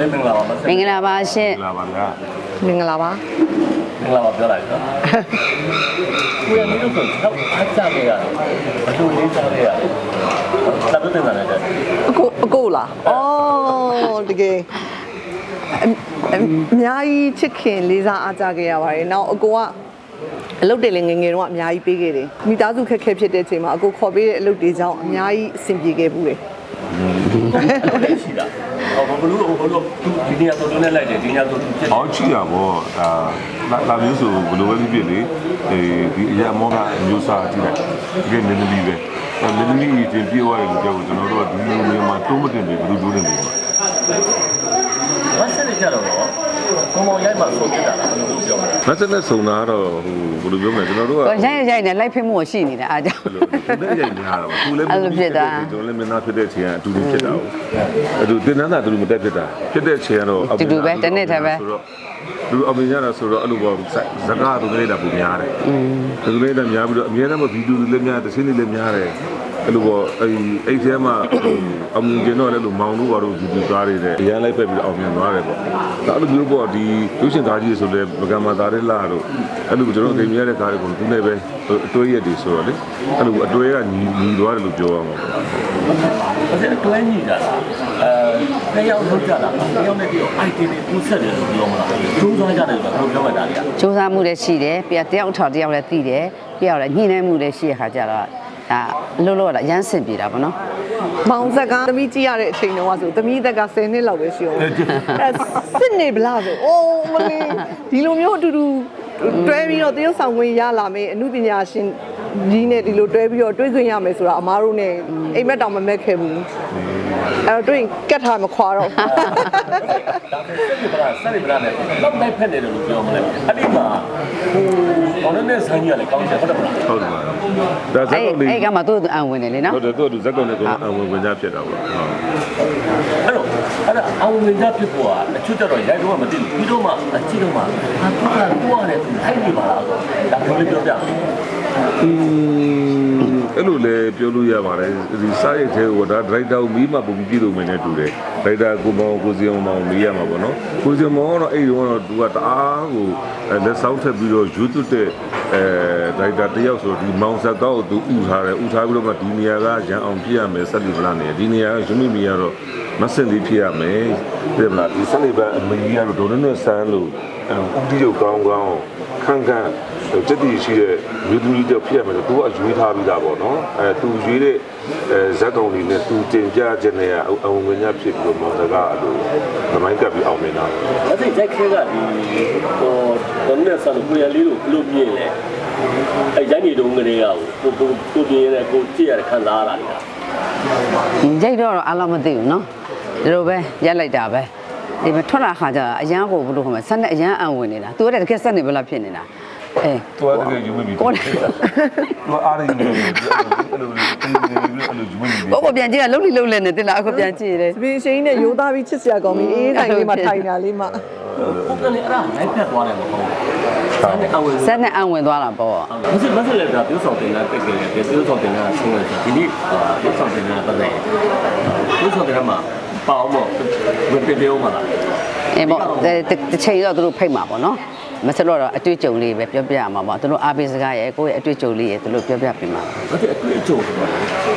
လေးမင်္ဂလာပါမဆက်မင်္ဂလာပါရှင်လာပါဗျာမင်္ဂလာပါမင်္ဂလာပါပြောလိုက်တော့ကိုရမင်းတို့ကတော့အားကြခဲ့ရတယ်ဘလို့လေးစားခဲ့ရတယ်ဒါပြတဲ့နာနဲ့တဲ့အကိုအကိုလားအော်တကယ်အအအများကြီးချစ်ခင်လေးစားအားကြခဲ့ရပါတယ်နောက်အကိုကအလုပ်တွေလည်းငယ်ငယ်တုန်းကအများကြီးပေးခဲ့တယ်မိသားစုခက်ခဲဖြစ်တဲ့အချိန်မှာအကိုခေါ်ပေးတဲ့အလုပ်တွေကြောင့်အများကြီးအဆင်ပြေခဲ့ဘူးလေဟုတ်တယ်ရှိတာ ဟောဘလို့ဘလို့သူဒီနေရာတော့နဲ့လိုက်တယ်ဒီနေရာတော့သူဖြစ်အောက်ချီရပေါ့ဒါလာလာမျိုးဆိုဘယ်လိုပဲဖြစ်ဖြစ်လေအဲဒီအရာမောကအမျိုးစားကြည့်လိုက်ဒီကနည်းနည်းပဲအဲနည်းနည်းကြီးတင်ပြေးသွားတယ်လို့ပြောကိုကျွန်တော်တို့ကဒီလိုမျိုးမှာတုံးမတင်ပြီဘယ်လိုလုပ်နေလဲမဆက်နေကြတော့ကောင်းမောင်ရိုက်မှဆုံးဖြစ်တာလား ဘယ်လိုပြောမလဲမဆက်နဲ့ဆုံတာတော့ဟိုဘယ်လိုပြောမလဲကျွန်တော်တို့ကကိုရိုက်ရိုက်နဲ့လိုက်ဖိမှုရှိနေတာအားကြောင့်ဘယ်လိုလဲညာတော့သူလည်းအဲ့လိုဖြစ်တာကျွန်တော်လည်းမင်းသားဖြစ်တဲ့အချိန်ကအတူတူဖြစ်တာဟုတ်အဲ့သူတင်နန်းသာတူတူမတက်ဖြစ်တာဖြစ်တဲ့အချိန်ကတော့တူတူပဲတစ်နှစ်တည်းပဲဆိုတော့လူအမေရတာဆိုတော့အဲ့လိုပေါ့ဇကာတူနေတာပုံများတယ်อืมတူနေတာများပြီးတော့အများနဲ့ဗီဒီယိုတွေလည်းများတစ်စင်းတွေလည်းများတယ် အဲ့လိုပေါ့အဲ့အဲ့ထဲမှာအမြင်ကျင်တော့လည်းလို့မောင်တို့ဘာလို့ဗီဒီယိုကားတွေနဲ့အရန်လိုက်ပဲပြီးတော့အောင်မြင်သွားတယ်ပေါ့ဒါအဲ့လိုမျိုးပေါ့ဒီလူရှင်ကားကြီးဆိုလည်းမကမာသားရဲလာတော့အဲ့လိုကျွန်တော်အိမ်မြရတဲ့ကားတွေကိုသူနဲ့ပဲအတွေးရက်တွေဆိုတော့လေအဲ့လိုအတွေးကညီညီသွားတယ်လို့ပြောရမှာပေါ့ဘာလဲအတွဲညီတာလားအဲတယောက်လောက်ကြတာတယောက်နဲ့တယောက် IT တွေပူးဆက်တယ်လို့ပြောမလားကျိုးစားကြတယ်လို့ပြောမှတာလေစူးစမ်းမှုလည်းရှိတယ်ပြတယောက်ထောက်တယောက်လည်းသိတယ်ပြယောက်လည်းညှိနှိုင်းမှုလည်းရှိရခါကြတော့ ဒါအလို့လို့တော့ရမ်းစင်ပြေတာပေါ့နော်မောင်ဇက်ကသမီးကြည့်ရတဲ့အချိန်တုန်းကဆိုသမီးသက်က10နှစ်လောက်ပဲရှိအောင်အဲစစ်နေဗလားဆိုအိုးမလေးဒီလိုမျိုးအတူတူတွဲပြီးတော့တရုတ်ဆောင်ခွင့်ရလာမယ်အမှုပညာရှင်ကြီးနဲ့ဒီလိုတွဲပြီးတော့တွဲခွင့်ရမယ်ဆိုတာအမားတို့နဲ့အိမ်မက်တောင်မမက်ခဲ့ဘူး အဲ့တော့တွင်ကတ်ထားမခွာတော့ဒါပေမဲ့စက်ရပရာစက်ရပရာနဲ့တော့နိုင်ဖက်နေတယ်လို့ပြောမလဲအဲ့ဒီမှာဟိုဘောလုံးနဲ့ဆိုင်ကြီးကလည်းကောင်းတယ်ဟုတ်တယ်မလားဟုတ်တယ်ပါဒါဇက်အဲ့ကောင်လေးအဲ့ကမှသူ့အံဝင်နေလေနော်ဟုတ်တယ်သူကဇက်ကောင်လေးကအဝင်ဝင်ကြဖြစ်တာပေါ့ဟုတ်အဲ့တော့အဲ့ဒါအောင်မြင်ကြဖြစ်ဖို့ကအချွတ်တော့ရိုက်တော့မသိဘူးပြီးတော့မှအကြည့်တော့မှဟာသူကကိုယ်ရတယ်သူထိုက်နေပါလားဒါပြောလေးပြောပြอืม အဲ့လိုလေပြောလို့ရပါတယ်ဒီစားရိတ်သေးဟိုဒါဒရိုက်တာကိုမီးမှပုံပြီးပြည်လို့မင်းနဲ့တူတယ်ဒရိုက်တာကိုမောင်ကိုစီအောင်မောင်မီးရမှာပေါ့နော်ကိုစီအောင်မောင်ကတော့အဲ့ဒီတော့သူကတအားကိုလက်ဆောင်ထက်ပြီးတော့ယူသွတဲ့အဲဒရိုက်တာတယောက်ဆိုဒီမောင်ဆက်ကောက်ကိုသူဥထားတယ်ဥထားပြီးတော့မှဒီနေရာကရန်အောင်ပြရမယ်ဆက်လီပလာနေဒီနေရာကယူမီမီကတော့မဆင်လီဖြစ်ရမယ်ပြည်မလားဒီဆက်လီပအမီးကတော့ဒေါ်နနဲ့ဆန်းလို့အဲဥတီရုပ်ကောင်းကောင်းခန့်ခန့်စက်တီရှိတဲ့မြို့သူကြီးတော့ဖြစ်ရမယ်ဆိုသူကရွေးထားပြီးသားပေါ့နော်အဲသူရွေးတဲ့ အဲဇက်ကောင်တွေနဲ့သူတင်ပြခြင်းနဲ့အဝင်ဝင်ညဖြစ်ပြီးတော့မောင်စကားအလိုသမိုင်းကပ်ပြီးအောင်မြင်တာအဲ့ဒီဂျက်ခဲကဒီဟိုဘောလုံးနဲ့ဆန်ကိုရလေးကိုဘလို့မြင်လဲအဲ့ရိုက်နေတော့ငရေကကိုကိုကိုပြင်းရဲကိုကြည့်ရခံစားရတာလေရိုက်တော့တော့အလားမသိဘူးနော်ဒီလိုပဲရက်လိုက်တာပဲဒီမှာထွက်လာခါကျတော့အရန်ကိုဘလို့ခေါ်မလဲဆက်နဲ့အရန်အံဝင်နေတာသူကတည်းကဆက်နေဘလားဖြစ်နေတာ အဲသူကတကယ်ယူမပြီးကိုသူကအားရနေတယ်အဲ့လိုအဲ့လိုယူမပြီးဘောကပြန်ကြည့်ရလုံးလိလုံးလဲနေတင်လားအခုပြန်ကြည့်ရတယ်သပင်ရှိန်နဲ့ရိုးသားပြီးချစ်စရာကောင်းပြီးအေးတိုင်းလေးမှာထိုင်တာလေးမှာကိုကလည်းအဲ့ဒါလိုက်ဖက်သွားတယ်မဟုတ်ဘူးအဲ့ဒါအဝင်ဆက်နဲ့အံဝင်သွားတာပေါ့မစစ်မစစ်လည်းဒါပြောဆောင်တင်တာတက်ကြတယ်ပြောဆောင်တင်တာဆင်းလာတယ်ဒီနေ့ပြောဆောင်တင်တာပတ်သက်ပြောဆောင်တင်တာမှာပါအောင်ပေါ့ဘယ်ပြောမှာလားအေးပေါ့တစ်ချိန်တော့သူတို့ဖိတ်မှာပေါ့နော် မစလို့တော့အတွေ့အကြုံလေးပဲပြောပြရမှာပေါ့သူတို့အားပေးစကားရဲ့ကိုယ့်ရဲ့အတွေ့အကြုံလေးရဲ့သူတို့ပြောပြပြမှာဘာဖြစ်အတွေ့အကြုံဆိုတာ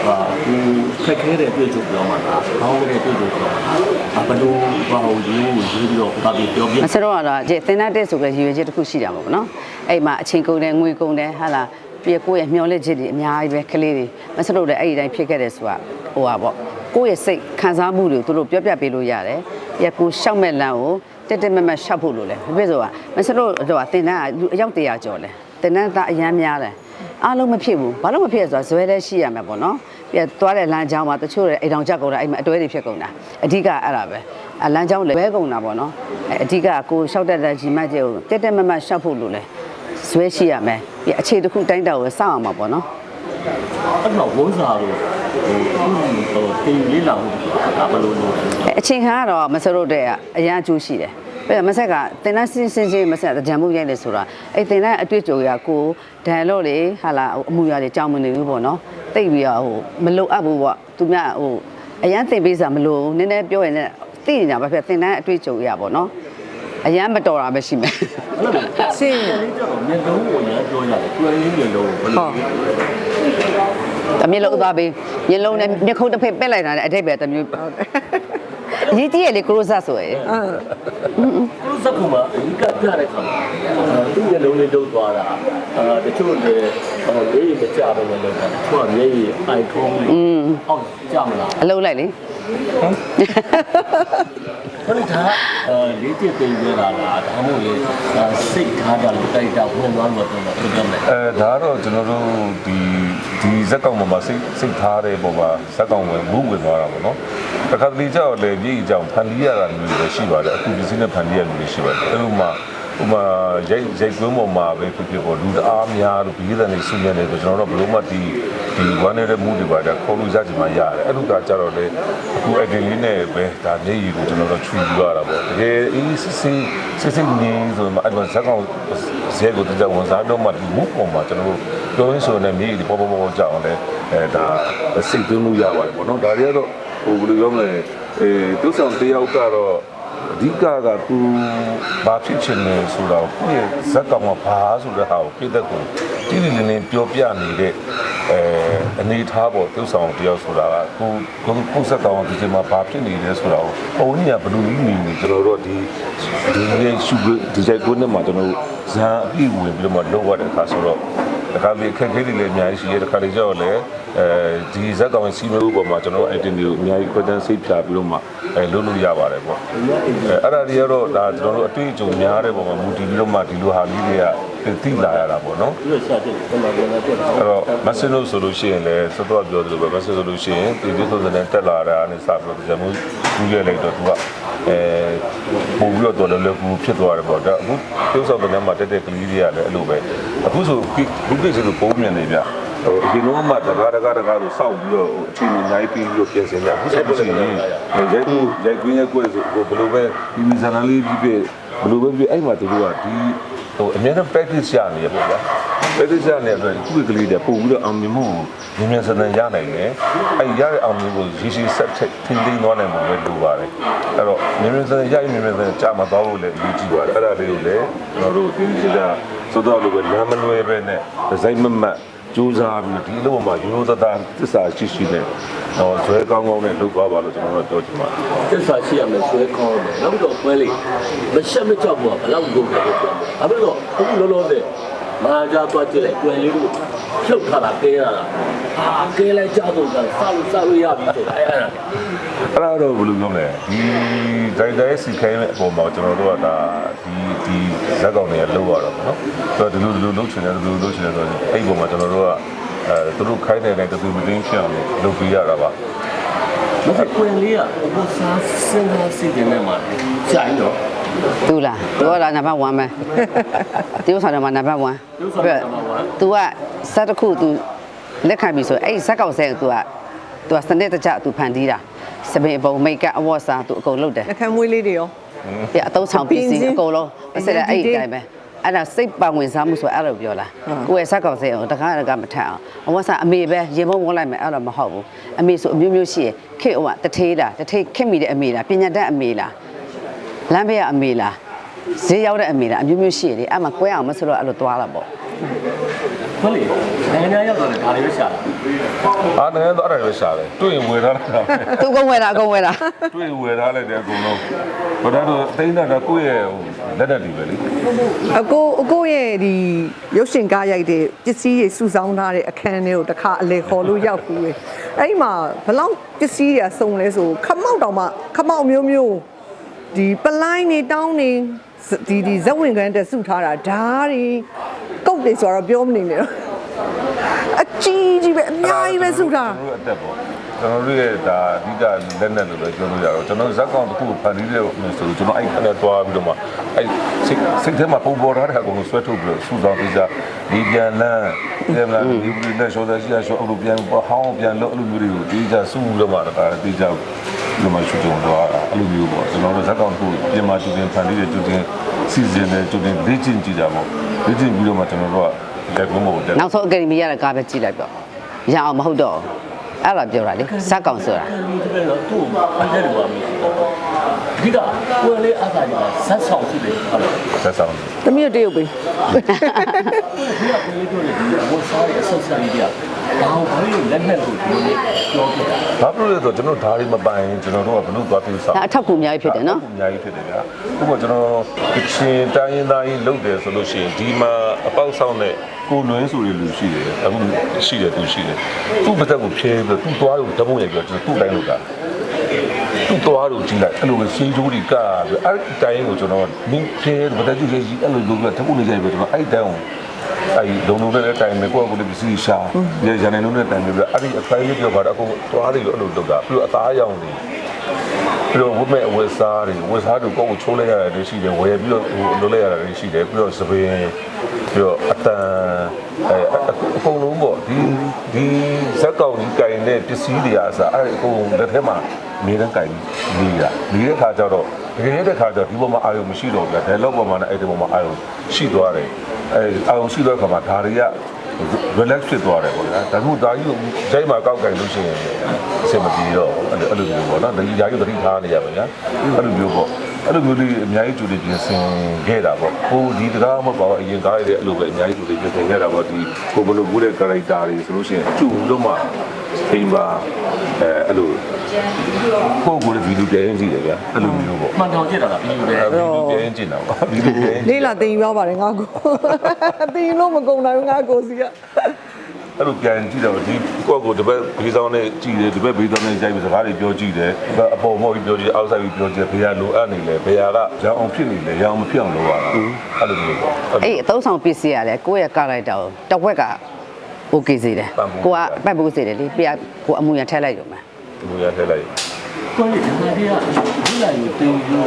ဟာဒီခက်ခဲတဲ့အတွေ့အကြုံပြောမှာလားကောင်းတဲ့အတွေ့အကြုံပြောမှာလားဘယ်လိုဘာလို့ယူယူပြီးတော့ဘာပြီးပြောပြမစတော့ကတော့ဒီသင်တတ်တဲ့ဆိုကြရည်ရွယ်ချက်တစ်ခုရှိတာပေါ့နော်အဲ့မှာအချိန်ကုန်တယ်ငွေကုန်တယ်ဟာလားပြီးကိုယ့်ရဲ့မျောလက်ချက်တွေအများကြီးပဲကလေးတွေမစတော့လည်းအဲ့ဒီတိုင်းဖြစ်ခဲ့တယ်ဆိုတာဟိုပါပေါ့ကိုယ့်ရဲ့စိတ်ခံစားမှုတွေကိုသူတို့ပြောပြပေးလို့ရတယ်ပြီးကိုရှောက်မဲ့လမ်းကို တက်တက်မတ်မတ်ရှောက်ဖို့လို့လဲဘာဖြစ်ဆိုတာမစတော့တော့သင်တန်းကလူအယောက်100ကျော်လဲသင်တန်းသားအရန်များတယ်အားလုံးမဖြစ်ဘူးဘာလို့မဖြစ်လဲဆိုတာဇွဲလဲရှိရမှာပေါ့နော်ပြီးသွားတဲ့လမ်းကြောင်းမှာတချို့အိမ်တော်ချက်ကုန်တာအဲ့မှာအတွဲတွေဖြစ်ကုန်တာအဓိကအဲ့ဒါပဲအလမ်းကြောင်းလည်းဘဲကုန်တာပေါ့နော်အဓိကကိုရှောက်တဲ့တဲ့ဂျီမတ်ကျကိုတက်တက်မတ်မတ်ရှောက်ဖို့လို့လဲဇွဲရှိရမယ်ပြီးအခြေတစ်ခုတိုင်းတောက်ကိုစောင့်အောင်ပါပေါ့နော်အဲ့တော့ဝန်စာလို့ဟိုဟိုတင်လေးလာမှုဒါဘယ်လိုလုပ်အဲအချိန်ခါကတော့မစရုပ်တဲ့အရန်အကျိုးရှိတယ် ပြီးတော့မဆက်ကတင်တန်းစင်းစင်းချင်းမဆက်ကဂျံမှုရိုက်လေဆိုတာအဲ့တင်တန်းအတွေ့အကြုံရကိုဒန်လို့လေဟာလာအမှုရတွေကြောင်းမနေဘူးပေါ့နော်တိတ်ပြီးတော့ဟိုမလုံအပ်ဘူးပေါ့သူများဟိုအရန်တင်ပေးစားမလို့နည်းနည်းပြောရင်လည်းသိနေတာပဲဖြစ်သင်တန်းအတွေ့အကြုံရပါတော့အရန်မတော်တာပဲရှိမယ်အဲ့လိုရှင်းလေးကြတော့မျက်လုံးကိုရမ်းပြောရတယ်ကျွမ်းရင်းမျက်လုံးကိုဘယ်လိုတမျိုးလုံးသွားပြီးမျက်လုံးနဲ့မျက်ခုံးတစ်ဖက်ပက်လိုက်တာနဲ့အထိပ်ပဲတမျိုး အရေးကြီးရလေကရိုးဆတ်ဆိုရယ်အာသူစက်ကူမှာအဓိကပြတဲ့ခါမှာသူ့မျက်လုံးလေးလုံးသွားတာအာတချို့လည်းဟိုမျက်ရည်မကျဘဲနဲ့လောက်တာသူကမျက်ရည်အိုက်ထုံးလေးအောက်ကျမလားအလုံးလိုက်လေ ခဏဒါအဲလေးကျသိနေလာတာဒါမှမဟုတ်လေစိတ်ထားကြလို့တိုက်တာဝင်သွားလို့တော့ပြောမယ်အဲဒါကတော့ကျွန်တော်တို့ဒီဒီဇက်ကောင်ပေါ်မှာစိတ်စိတ်ထားတဲ့ပုံမှာဇက်ကောင်ဝင်မှုဝင်သွားတာပေါ့နော်တခါတလေကြောက်လေမြေကြီးကြောင်ဖန်တီးရတာမျိုးတွေရှိပါတယ်အခုဒီစင်းနဲ့ဖန်တီးရလူတွေရှိပါတယ်အဲလိုမှ ဥမာရိုက်ရိုက်ကွင်းပေါ်မှာပဲဖြစ်ဖြစ်ပေါ့လူတအားများလို့ပြီးတဲ့နေစုနေတယ်ဆိုကျွန်တော်တို့ဘလို့မှဒီဒီဝမ်းနေတဲ့မှုတွေပါတဲ့ခေါ်လို့ရကြမှာရတယ်အဲ့လိုကကြတော့လေအခုအကင်လေးနဲ့ပဲဒါမြေကြီးကိုကျွန်တော်တို့ချူယူရတာပေါ့တကယ်အေးစစ်စစ်စစ်စစ်နေဆိုမှအဲ့မှာဇက်ကောင်ဇဲကိုတကဝန်စားတော့မှဒီမှုပေါ်မှာကျွန်တော်တို့ပြောရင်းဆိုနေမြေကြီးပေါ်ပေါ်ပေါ်ကြောက်အောင်လေအဲဒါစိတ်သွင်းလို့ရပါတယ်ပေါ့နော်ဒါတွေကတော့ဟိုဘယ်လိုပြောမလဲအဲသူဆောင်တယောက်ကတော့ အဓိကကသူဘာဖြစ်ချင်လဲဆိုတော့ကိုယ့်ရဲ့ဇက်ကောင်မဘာဆိုတဲ့ဟာကိုပြည့်တဲ့ကိုတိတိလင်းလင်းပြောပြနေတဲ့အဲအနေထားပေါ်သူဆောင်တယောက်ဆိုတာကကိုကိုကိုဇက်ကောင်ဒီချိန်မှာဘာဖြစ်နေလဲဆိုတာကိုပုံကြီးကဘယ်လိုလုပ်နေလဲကျွန်တော်တို့ဒီဒီရဲ့ရှုပ်ဒီဇက်ကိုနဲ့မှာကျွန်တော်ဇာအပြည့်ဝင်ပြီးတော့မှလောက်ရတဲ့အခါဆိုတော့ တခါလေအခက်အခဲတွေလည်းအများကြီးရှိရဲတခါလေကြောက်လည်းအဲဒီဇက်ကောင်ရဲ့စီမံဥပမာကျွန်တော် item တွေကိုအများကြီးခွဲတန်းစိတ်ဖြာပြီးတော့မှအဲလုပ်လို့ရပါတယ်ပေါ့အဲအဲ့ဒါတွေကတော့ဒါကျွန်တော်တို့အတွေ့အကြုံများတဲ့ပုံမှာမူတည်ပြီးတော့မှဒီလိုဟာလေးတွေကသိလာရတာပေါ့နော်ပြီးတော့ရှာတဲ့ဒီမှာပြန်လာတဲ့အဲ့တော့မက်ဆေလို့ဆိုလို့ရှိရင်လည်းစောတော့ပြောသလိုပဲမက်ဆေဆိုလို့ရှိရင်ဒီဒီဆိုတဲ့တက်လာတာနဲ့စပြီးတော့ကျွန်တော်ဘူးရလိုက်တော့သူက အဲပုံပြီးတော့တော်လည်းလည်းကူဖြစ်သွားတယ်ပေါ့ဒါအခုပြုတ်ဆောက်တဲ့ညမှာတက်တဲ့ကလေးတွေကလည်းအဲ့လိုပဲအခုဆိုခုကိစ္စလိုပုံမြင်နေဗျဟိုဒီလိုမှတကားတကားတကားလို့စောက်ပြီးတော့အချိန်ကြီးနိုင်ပြီးတော့ပြင်ဆင်ကြအခုဆိုလို့ရှိရင်ရိုက်ကူရိုက်ကွင်းရဲ့ကွဲဆိုဘယ်လိုပဲဒီမီဇာနာလေးပြီးပြဘယ်လိုပဲပြအဲ့မှာသူတို့ကဒီဟိုအများနဲ့ practice ရနေရပေါ့ဗျာ ပဲတိကျတဲ့အတွက်ခုကလေးတွေပို့ပြီးတော့အောင်မြင်မှုကိုမြင်မြန်ဆန်ဆန်ရနိုင်တယ်။အဲဒီရတဲ့အောင်မြင်မှုကိုရရှိဆက်ထက်ထင်းထင်းသွားနိုင်မှာပဲလိုပါတယ်။အဲ့တော့မြင်မြန်ဆန်ဆန်ရရင်မြင်မြန်ဆန်ဆန်ကြာမသွားဖို့လည်းအရေးကြီးပါတယ်။အဲ့ဒါလေးကိုလည်းကျွန်တော်တို့ဒီဒီကသို့တော်လိုပဲလမ်းမလွဲပဲနဲ့ဒီဇိုင်းမမတ်ကြိုးစားပြီးဒီလိုမှရိုးရိုးသားသားသစ္စာရှိရှိနဲ့ဟောဇွဲကောင်းကောင်းနဲ့လုပ်သွားပါလို့ကျွန်တော်တို့ပြောချင်ပါတယ်သစ္စာရှိရမယ်ဆွဲခေါင်းတယ်နောက်တော့ပွဲလေးမရှက်မကြောက်ဘူးဘလောက်ကိုပြောပြောအဲ့တော့အခုလောလောဆယ် မာကြသွားကြည့်လိုက်ကျွယ်လေးကိုဖြုတ်ထားတာကဲရတာအာကဲလိုက်ကြတော့ကစားလို့စားလို့ရပြီဆိုတာအဲ့အဲ့ဒါအဲ့ဒါတော့ဘယ်လိုပြောမလဲဒီဒိုင်တာရဲ့စီခိုင်းမဲ့အပေါ်မှာကျွန်တော်တို့ကဒါဒီဒီဇက်ကောင်တွေကလောက်ရတော့ပေါ့နော်ဆိုတော့ဒီလိုဒီလိုလုပ်ချင်တယ်ဒီလိုလုပ်ချင်တယ်ဆိုတော့အဲ့ဒီပုံမှာကျွန်တော်တို့ကအဲသူတို့ခိုင်းနေတဲ့တူမတင်းဖြစ်အောင်လုပ်ပေးရတာပါမဟုတ်ကွယ်လေးကဘုစားစင်သားစီတဲ့နဲ့မှာကြာရင်တော့ သူလားသူကလားနံပါတ်1ပဲသူဆောင်တယ်မှာနံပါတ်1 သူဆောင်တယ်နံပါတ်1 သူကစက်တစ်ခုသူလက်ခံပြီဆိုအဲ့ဒီဇက်ကောက်ဆဲကို तू က तू ကစနစ်တကျ तू ဖန်တီးတာစပင်ပုံမိတ်ကပ်အဝတ်စား तू အကုန်လုပ်တယ် အခန်းမွေးလေးတွေရော ပြအသုံးဆောင်ပစ္စည်း ပင်စည်း အကုန်လုံးမစတဲ့အဲ့ဒီအတိုင်းပဲအဲ့ဒါစိတ်ပါဝင်စားမှုဆိုအဲ့လိုပြောလားကိုယ့်ရဲ့ဇက်ကောက်ဆဲကိုတကားတကားမထက်အောင်အဝတ်စားအမေပဲရေမုံဝတ်လိုက်မယ်အဲ့တော့မဟုတ်ဘူးအမေဆိုအမျိုးမျိုးရှိရခေဟိုကတထေးလားတထေးခင်မိတဲ့အမေလားပညာတတ်အမေလား လမ်းဘေးကအမေလားဈေးရောက်တဲ့အမေလားအမျိုးမျိုးရှိရလေအဲ့မှာကွဲအောင်မဆိုတော့အဲ့လိုသွားတာပေါ့ဟုတ်လေနိုင်ငံရောက်တော့ဒါလေးပဲရှာတာအားနေတော့အဲ့ဒါပဲရှာတယ်တွေ့ရင်ဝယ်ထားလိုက်တာပဲသူအကုန်ဝယ်တာအကုန်ဝယ်တာတွေ့ရင်ဝယ်ထားလိုက်တယ်အကုန်လုံးဘာသာတော့တိန်းတာတော့ကိုယ့်ရဲ့လက်လက်တွေပဲလေအကိုအကိုရဲ့ဒီရုပ်ရှင်ကားရိုက်တဲ့ပစ္စည်းတွေစုဆောင်းထားတဲ့အခန်းထဲကိုတစ်ခါအလေခေါ်လို့ရောက်ဘူးလေအဲ့ဒီမှာဘယ်လောက်ပစ္စည်းတွေစုံလဲဆိုခမောက်တောင်မှခမောက်မျိုးမျိုး ဒီပလိုင်းနေတောင်းနေဒီဒီဇက်ဝင်ကန်တက်စုထားတာဓားတွေကုတ်တွေဆိုတော့ပြောမနေနဲ့တော့အကြီးကြီးပဲအများကြီးပဲစုထားကျွန်တော်တို့အတက်ပေါ့ကျွန်တော်တို့ရဲ့ဒါအဓိကလက်နဲ့လို့ပဲပြောလို့ရတော့ကျွန်တော်ဇက်ကောင်တစ်ခုဖန်တီးတဲ့ဆိုကျွန်တော်အဲ့ခနဲ့တွားပြီးတော့မှအဲ့စိတ်စိတ်ထဲမှာပုံပေါ်ထားတဲ့အကုန်လုံးဆွဲထုတ်ပြီးတော့စူဆောင်ပြီးစားဒီပြန်လန်းပြန်လာဒီဘူးနဲ့ရှော့တဲ့ရှိရရှော့အလုပ်ပြန်ပေါ့ဟောင်းပြန်လို့အဲ့လိုမျိုးတွေကိုဒီကြစူးလို့မှတခါတိကျ ဒီမှာရှုကြုံတော့အဲ့လိုမျိုးပေါ့ကျွန်တော်တို့ဇက်ကောင်တစ်ခုပြင်မာတူတင်ဖန်တီးတဲ့တူတင်စီစဉ်တဲ့တူတင်လေ့ကျင့်ကြည့်ကြပေါ့လေ့ကျင့်ပြီးတော့မှကျွန်တော်တို့ကလက်ကုန်းပေါ်တက်နောက်ဆုံးအကယ်ဒမီရတဲ့ကားပဲကြည့်လိုက်တော့ရအောင်မဟုတ်တော့ဘူးအဲ့လိုပြောတာလေဇက်ကောင်ဆိုတာဒီတကယ်တော့သူ့အတက်တော်မှာမရှိ တော့ဒီကကိုယ်လေးအားသာကြတာဇက်ဆောင်ဖြစ်တယ်ဟုတ်လားဆက်ဆောင်သမီးတို့တရုတ်ပေးဒီကကိုယ်လေးတို့လည်းဒီဝတ်စားရဲ့အဆက်ဆက်ကြီးကဘာလို့ဘာလို့လက်နဲ့ကိုဒီလိုပြောပြတာဘာဖြစ်လို့လဲဆိုတော့ကျွန်တော်ဓာတ်လေးမပိုင်ကျွန်တော်တို့ကဘလို့သွားပြီးဆောက်ဒါအထောက်အကူအများကြီးဖြစ်တယ်နော်အများကြီးဖြစ်တယ်ဗျာဥပမာကျွန်တော်ကချင်တိုင်းရင်းသားကြီးလုပ်တယ်ဆိုလို့ရှိရင်ဒီမှာအပေါက်ဆောင်တဲ့ကိုလွင်းဆိုတဲ့လူရှိတယ်အခုရှိတယ်သူရှိတယ်သူ့ပတ်သက်ကိုဖြဲပြီးတော့သူ့သွားကိုတပုံရိုက်ပြီးတော့ကျွန်တော်သူ့တိုင်းလုပ်တာ သူ့သွားကိုကြည့်လိုက်အဲ့လိုပဲစီးချိုးတွေကပြီးအဲ့ဒီတိုင်းကိုကျွန်တော်မင်းဖြဲပတ်သက်ကြည့်ရေးအဲ့လိုလုပ်ပြီးတော့တပုံနေကြပြီးတော့ကျွန်တော်အဲ့ဒီတိုင်းကိုအဲ့ဒီလုံလုံတဲ့တိုင် में ကိုယ့်အကူလေးပစ္စည်းရှာရရနေလုံးတဲ့တိုင် में ပြီးတော့အဲ့ဒီအခိုင်းလေးပြောပါတော့အခုသွားတယ်လို့အဲ့လိုလုပ်တာပြီးတော့အသားရောင်နေပြီးတော့ဝတ်မဲ့အဝတ်စားတွေဝတ်စားတွေကိုကိုယ်ချိုးလိုက်ရတာတွေရှိတယ်ဝယ်ပြီးတော့ဟိုလုပ်လိုက်ရတာတွေရှိတယ်ပြီးတော့စပင်းပြီးတော့အတန်အဲအကုန်လုံးပေါ့ဒီဒီဇက်ကောင်ကြီးကင်တဲ့ပစ္စည်းတွေအားစားအဲ့အကုန်လက်ထဲမှာ နေတန်းကင်ပြီးနေတာနေတဲ့ခါကျတော့တကယ်တဲ့ခါကျတော့ဒီပေါ်မှာအာရုံမရှိတော့ဘူးဗျာဒါလောက်ပေါ်မှာလည်းအဲ့ဒီပေါ်မှာအာရုံရှိသွားတယ်အဲအာရုံရှိတဲ့ခါမှာဒါတွေက relax ဖြစ်သွားတယ်ပေါ့ဗျာဒါမှမဟုတ်ဒါကြီးကိုဂျိုင်းမှာကောက်ကင်လို့ရှိရင်အဆင်မပြေတော့အဲ့လိုအဲ့လိုမျိုးပေါ့နော်ဒီຢာကြီးသတိထားနေရပါဗျာအဲ့လိုမျိုးပေါ့အဲ့လိုမျိုးလေးအများကြီးကြိုလေးပြင်ဆင်ခဲ့တာပေါ့ဟိုဒီတရားမဟုတ်ပါဘူးအရင်ကားရတဲ့အဲ့လိုပဲအများကြီးကြိုလေးပြင်ဆင်ခဲ့တာပေါ့ဒီကိုဘလိုဘူးတဲ့ character တွေဆိုလို့ရှိရင်ကျူလို့မှ အိမ်မှာအဲအဲ့လိုကိုကိုလည်းဗီဒီယိုပြန်ကြည့်တယ်ဗျာအဲ့လိုမျိုးပေါ့မှန်တောင်ကြည့်တာလားပြီးလို့လေဗီဒီယိုပြန်ကြည့်တာပေါ့ဗီဒီယိုပြန်ကြည့်လေးလာတင်ယူရပါတယ်ငါကိုတင်ယူလို့မကုန်နိုင်ဘူးငါကိုစီကအဲ့လိုပြန်ကြည့်တော့ဒီကိုယ့်ကိုတပတ်ဘေးဆောင်နဲ့ကြည့်တယ်တပတ်ဘေးဆောင်နဲ့ကြိုက်ပြီးစကားတွေပြောကြည့်တယ်ဒီကအပေါ်မော်ပြီးပြောကြည့်အောက်ဆိုင်ပြီးပြောကြည့်ဘယ်ဟာလိုအပ်နေလဲဘယ်ဟာကရောင်အောင်ဖြစ်နေလဲရောင်မဖြစ်အောင်လုပ်ရတာအဲ့လိုမျိုးပေါ့အဲ့လိုအဲ့အသုံးဆောင်ပစ္စည်းရတယ်ကိုယ့်ရဲ့ကာလိုက်တာကိုတစ်ဝက်က โอเคစေတယ် ပံ့ပိုး ကိုကပတ်ဖို့စေတယ်လေပြကိုအမူအရထည့်လိုက်ရုံပဲ မျိုးရထည့်လိုက် ကိုယ်လေးဒီမှာတည်းကဒီလိုက်ကိုတင်ယူ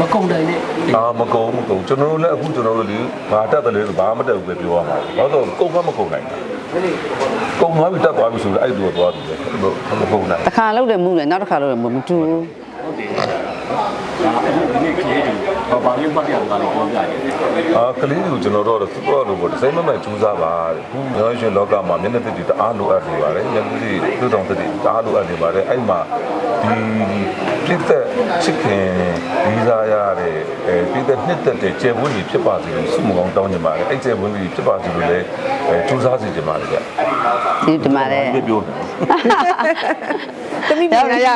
မကုန်နိုင်နဲ့ အာမကုံမကုံကျွန်တော်တို့လည်းအခုကျွန်တော်တို့ဒီဘာတက်တယ်လဲဆိုဘာမှမတက်ဘူးပဲပြောရမှာဘာလို့ကုံမမကုံနိုင်ဘူးကုံသွားပြီးတက်သွားပြီဆိုတော့အဲ့လိုသွားပြီပဲမကုံနိုင် တစ်ခါလောက်တယ်မှုတယ်နောက်တစ်ခါလောက်တယ်မတူဘူး ဟုတ်တယ်ဒါ အခုဒီနေ့ကလေးတွေဘာဘာလေးမှတ်ရတာလည်းပြောပြရတယ်အာကလေးတွေကိုကျွန်တော်တို့တော့သူတို့လိုပေါ့စိတ်မမဲ့ကြိုးစားပါတဲ့ခုမျိုးရှင်လောကမှာမျက်နှာသစ်တွေတအားလိုအပ်နေပါတယ်မျက်နှာသစ်တွေတောင်သစ်တွေတအားလိုအပ်နေပါတယ်အဲ့မှာဒီပြစ်သက်ချစ်ခင်ဒီစားရတဲ့အဲပြစ်သက်နှစ်သက်တဲ့ကျေပွင့်ကြီးဖြစ်ပါစေလို့ဆုမကောင်းတောင်းနေပါတယ်အဲ့ကျေပွင့်ကြီးဖြစ်ပါစေလို့လည်းအဲကြိုးစားစီကြပါတယ်ဗျဒီဒီမှာလေဒီပြောနေသမီးပြန်ရရ